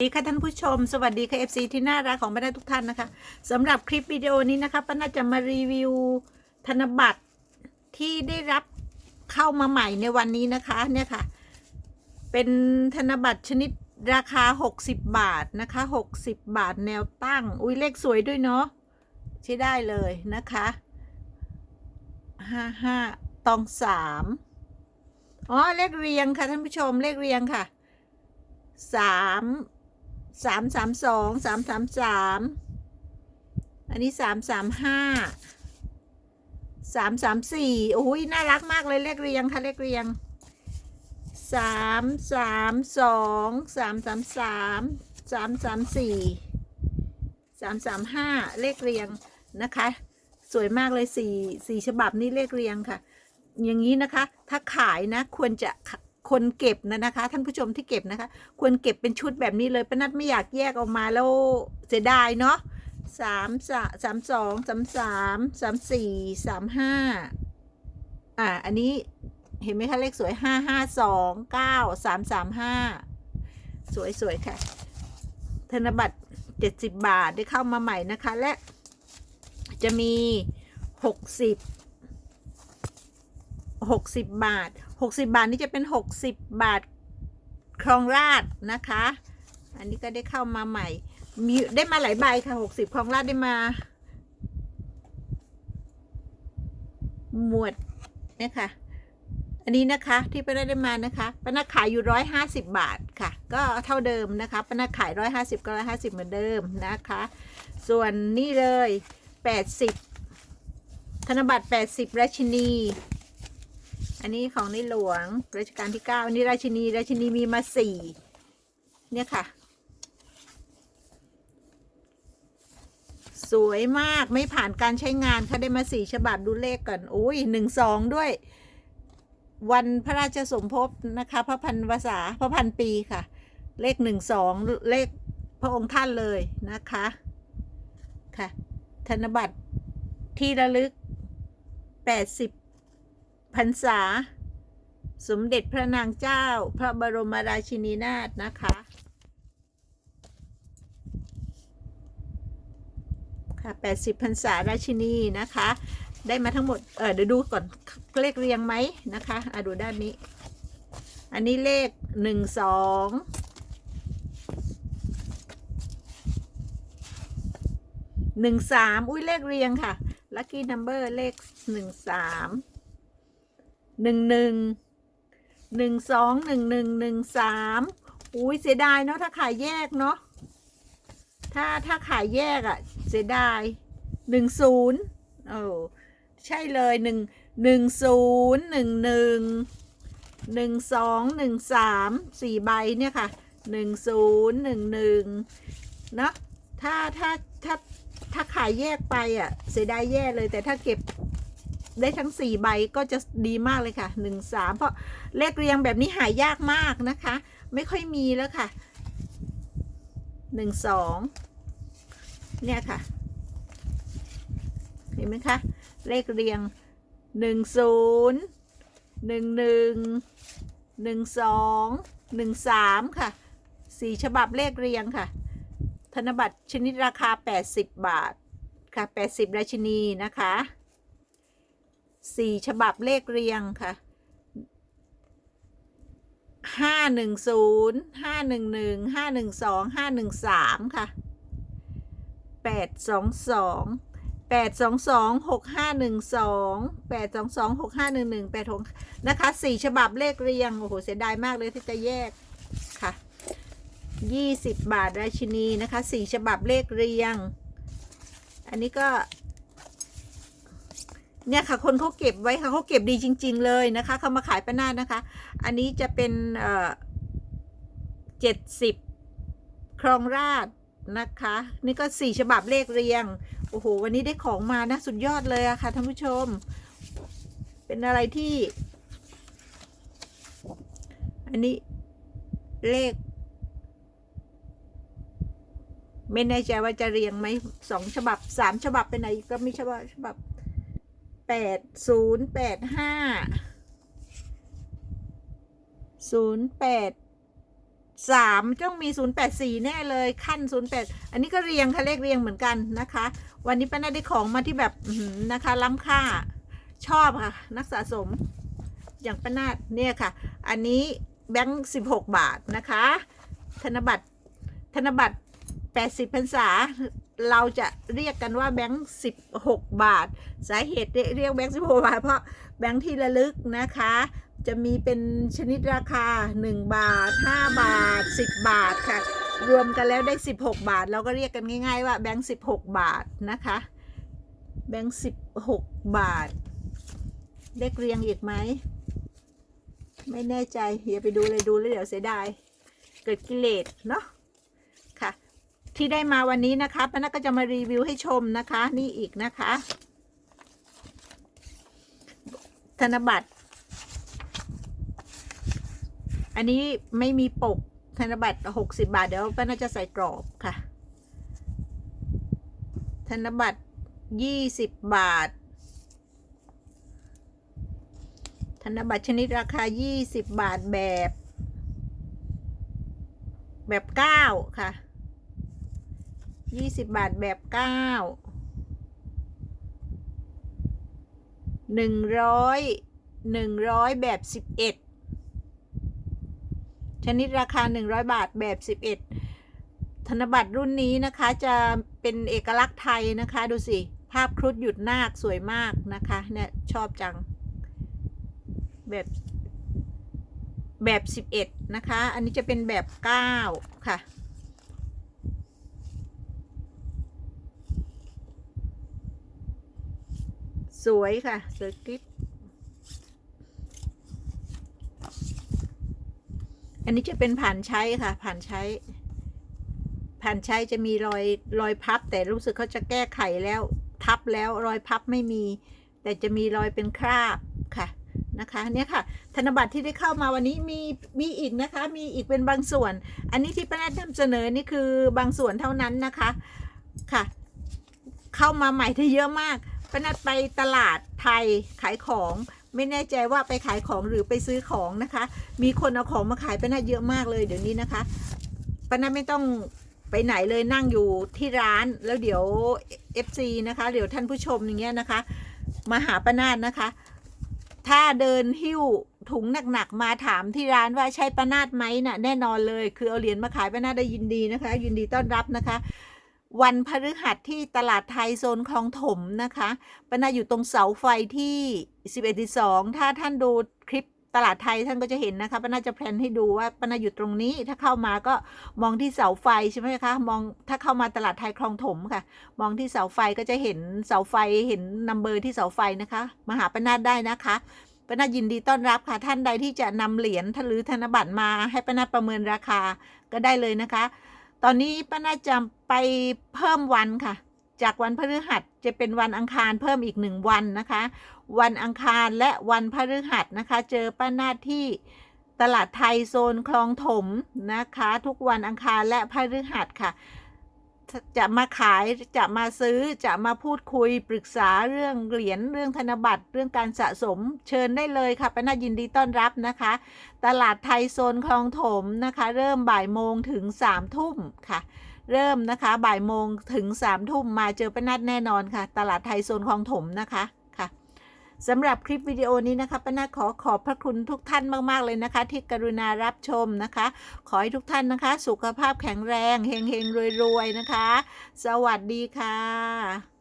สวัสดีค่ะท่านผู้ชม สวัสดีค่ะ FC ที่น่ารักของบรรดาทุกท่านนะคะสำหรับคลิปวิดีโอนี้นะคะป้าน่าจะมารีวิวธนบัตรที่ได้รับเข้ามาใหม่ในวันนี้นะคะเนี่ยค่ะ เป็นธนบัตรชนิดราคา 60 บาทนะคะ 60 บาทแนวตั้ง อุ้ยเลขสวยด้วยเนาะใช้ได้เลยนะคะ55ตอง3อ๋อเลขเรียงค่ะท่านผู้ชมเลขเรียงค่ะสาม สามสามสองสามสามสามอันนี้สามสามห้าสามสามสี่โอ้ยน่ารักมากเลยเลขเรียงค่ะเลขเรียงสามสามสองสามสามสามสามสามสี่สามสามห้าเลขเรียงนะคะ สวยมากเลยสี่สี่ฉบับนี้เลขเรียงค่ะ อย่างนี้นะคะ ถ้าขายนะควรจะ คนเก็บนะนะคะ ท่านผู้ชมที่เก็บนะคะ ควรเก็บเป็นชุดแบบนี้เลยป้านัดไม่อยากแยกออกมาแล้วเสียดายเนาะสามสาสามสองสามสามสามสี่สามห้าอ่า อันนี้เห็นไหมคะ เลขสวยห้าห้าสองเก้าสามสามห้าสวยสวยค่ะ ธนบัตรเจ็ดสิบบาทได้เข้ามาใหม่นะคะ และจะมีหกสิบ หกสิบบาทหกสิบาทนี่จะเป็นหกสิบบาทครองราชนะคะ อันนี้ก็ได้เข้ามาใหม่ มีได้มาหลายใบค่ะหกสิบครองราชได้มา หมวดเนี่ยค่ะ อันนี้นะคะที่ป้าได้มานะคะป้านาขายอยู่ร้อยห้าสิบบาทค่ะ ก็เท่าเดิมนะคะป้านาขายร้อยห้าสิบก็ร้อยห้าสิบเหมือนเดิมนะคะ ส่วนนี่เลยแปดสิบธนบัตรแปดสิบราชินี อันนี้ของในหลวงรัชกาลที่เก้าอันนี้ราชินี ราชินีมีมาสี่เนี่ยค่ะ สวยมากไม่ผ่านการใช้งานค่ะได้มาสี่ฉบับดูเลขก่อนโอ้ยหนึ่งสองด้วย วันพระราชสมภพนะคะ พระพันวษาพระพันปีค่ะ เลขหนึ่งสองเลขพระองค์ท่านเลยนะคะค่ะ ธนบัตรที่ระลึกแปดสิบ พรรษา สมเด็จพระนางเจ้า พระบรมราชินีนาถนะคะ ค่ะ 80พรรษาราชินีนะคะ ได้มาทั้งหมด เออเดี๋ยวดูก่อนเลขเรียงไหมนะคะ อะดูด้านนี้ อันนี้เลขหนึ่งสองหนึ่งสามอุ้ยเลขเรียงค่ะ lucky number เลขหนึ่งสาม หนึ่งหนึ่งหนึ่งสองหนึ่งหนึ่งหนึ่งสามอุ้ยเสียดายเนาะถ้าขายแยกเนาะถ้าถ้าขายแยกอะ่ะ เสียดายหนึ่งศูนย์โอ้ใช่เลยหนึ่งหนึ่งศูนย์หนึ่งหนึ่งหนึ่งสองหนึ่งสามสี่ใบเนี่ยค่ะหนึ่งศูนย์หนึ่งหนึ่งเนาะถ้าถ้าถ้าถ้าขายแยกไปอะ่ะ เสียดายแย่เลยแต่ถ้าเก็บ ได้ทั้งสี่ใบก็จะดีมากเลยค่ะหนึ่งสามเพราะเลขเรียงแบบนี้หายากมากนะคะ ไม่ค่อยมีแล้วค่ะหนึ่งสองเนี่ยค่ะ เห็นไหมคะ เลขเรียงหนึ่งศูนย์หนึ่งหนึ่งหนึ่งสองหนึ่งสามค่ะสี่ฉบับเลขเรียงค่ะ ธนบัตรชนิดราคา 80 บาท ค่ะ 80ราชินีนะคะ สี่ฉบับเลขเรียงค่ะห้าหนึ่งศูนย์ห้าหนึ่งหนึ่งห้าหนึ่งสองห้าหนึ่งสามค่ะแปดสองสองแปดสองสองหกห้าหนึ่งสองแปดสองสองหกห้าหนึ่งหนึ่งแปดหกนะคะสี่ฉบับเลขเรียง โอ้โห เสียดายมากเลยที่จะแยกค่ะยี่สิบบาทราชินีนะคะสี่ฉบับเลขเรียง อันนี้ก็ เนี่ยค่ะคนเขาเก็บไว้ค่ะเขาเก็บดีจริง ๆ เลยนะคะเขามาขายป้านานะคะ อันนี้จะเป็นเจ็ดสิบครองราชนะคะ นี่ก็สี่ฉบับเลขเรียง โอ้โห วันนี้ได้ของมานะ สุดยอดเลยอะค่ะท่านผู้ชม เป็นอะไรที่ อันนี้เลข ไม่แน่ใจว่าจะเรียงไหมสองฉบับสามฉบับไปไหนก็มีฉบับฉบับ แปดศูนย์แปดห้าศูนย์แปดสามต้องมีศูนย์แปดสี่แน่เลยขั้นศูนย์แปดอันนี้ก็เรียงค่ะเลขเรียงเหมือนกันนะคะ วันนี้ป้านาได้ของมาที่แบบนะคะ ล้ำค่าชอบค่ะ นักสะสมอย่างป้านาดเนี่ยค่ะ อันนี้แบงค์สิบหกบาทนะคะ ธนบัตรธนบัตรแปดสิบพรรษา เราจะเรียกกันว่าแบงค์สิบหกบาท สาเหตุเรียกแบงค์สิบหกบาท เพราะแบงค์ที่ระลึกนะคะ จะมีเป็นชนิดราคา 1 บาท 5 บาท 10 บาทค่ะ รวมกันแล้วได้ 16 บาท เราก็เรียกกันง่ายๆว่าแบงค์16 บาทนะคะ แบงค์16 บาท เลขเรียงอีกไหม ไม่แน่ใจอย่าไปดูเลยดูแล้วเดี๋ยวเสียดาย เกิดกิเลสเนาะค่ะ ที่ได้มาวันนี้นะคะป้านักก็จะมารีวิวให้ชมนะคะ นี่อีกนะคะ ธนบัตร อันนี้ไม่มีปกธนบัตรหกสิบาท เดี๋ยวป้าน่าจะใส่กรอบค่ะ ธนบัตรยี่สิบบาท ธนบัตรชนิดราคายี่สิบบาทแบบ แบบเก้าค่ะ ยี่สิบบาทแบบเก้าหนึ่งร้อยหนึ่งร้อยแบบสิบเอ็ดชนิดราคา100บาทแบบ11ธนบัตรรุ่นนี้นะคะจะเป็นเอกลักษณ์ไทยนะคะ ดูสิ ภาพครุฑหยุดนาคสวยมากนะคะเนี่ยชอบจัง แบบแบบ 11 นะคะ อันนี้จะเป็นแบบ 9 ค่ะ สวยค่ะสวยกริบอันนี้จะเป็นผ่านใช้ค่ะ ผ่านใช้ ผ่านใช้จะมีรอยรอยพับ แต่รู้สึกเขาจะแก้ไขแล้ว ทับแล้วรอยพับไม่มี แต่จะมีรอยเป็นคราบค่ะนะคะเนี่ยค่ะ ธนบัตรที่ได้เข้ามาวันนี้มีมีอีกนะคะ มีอีกเป็นบางส่วน อันนี้ที่ป้าแนทนำเสนอนี่คือบางส่วนเท่านั้นนะคะค่ะ เข้ามาใหม่ที่เยอะมาก ป้าแนทไปตลาดไทยขายของไม่แน่ใจว่าไปขายของหรือไปซื้อของนะคะ มีคนเอาของมาขายป้านาเยอะมากเลยเดี๋ยวนี้นะคะป้านาไม่ต้องไปไหนเลยนั่งอยู่ที่ร้านแล้วเดี๋ยว FC นะคะเดี๋ยวท่านผู้ชมอย่างเงี้ยนะคะ มาหาป้านาดนะคะ ถ้าเดินหิ้วถุงหนักๆมาถามที่ร้านว่าใช่ป้านาดไหมน่ะแน่นอนเลย คือเอาเหรียญมาขายป้านาดได้ยินดีนะคะ ยินดีต้อนรับนะคะ วันพฤหัสที่ตลาดไทยโซนคลองถมนะคะป้านาอยู่ตรงเสาไฟที่ 11.2 ถ้าท่านดูคลิปตลาดไทยท่านก็จะเห็นนะคะป้านาจะแพลนให้ดูว่าป้านาอยู่ตรงนี้ ถ้าเข้ามาก็มองที่เสาไฟใช่ไหมคะ มองถ้าเข้ามาตลาดไทยคลองถมค่ะ มองที่เสาไฟก็จะเห็นเสาไฟเห็นนัมเบอร์ที่เสาไฟนะคะ มาหาป้านาได้นะคะป้านายินดีต้อนรับค่ะท่านใดที่จะนำเหรียญหรือธนบัตรมาให้ป้านาประเมินราคาก็ได้เลยนะคะ ตอนนี้ป้านาจะไปเพิ่มวันค่ะ จากวันพฤหัสจะเป็นวันอังคารเพิ่มอีกหนึ่งวันนะคะ วันอังคารและวันพฤหัสนะคะ เจอป้านาที่ตลาดไทยโซนคลองถมนะคะ ทุกวันอังคารและพฤหัสค่ะ จะมาขายจะมาซื้อจะมาพูดคุยปรึกษาเรื่องเหรียญเรื่องธนบัตรเรื่องการสะสมเชิญได้เลยค่ะป้านายินดีต้อนรับนะคะ ตลาดไทยโซนคลองถมนะคะ เริ่มบ่ายโมงถึงสามทุ่มค่ะ เริ่มนะคะบ่ายโมงถึงสามทุ่มมาเจอป้านัดแน่นอนค่ะ ตลาดไทยโซนคลองถมนะคะค่ะ สำหรับคลิปวิดีโอนี้นะคะป้านาขอขอบพระคุณทุกท่านมาก ๆ เลยนะคะ ที่กรุณารับชมนะคะ ขอให้ทุกท่านนะคะ สุขภาพแข็งแรงเฮงๆรวยๆนะคะ สวัสดีค่ะ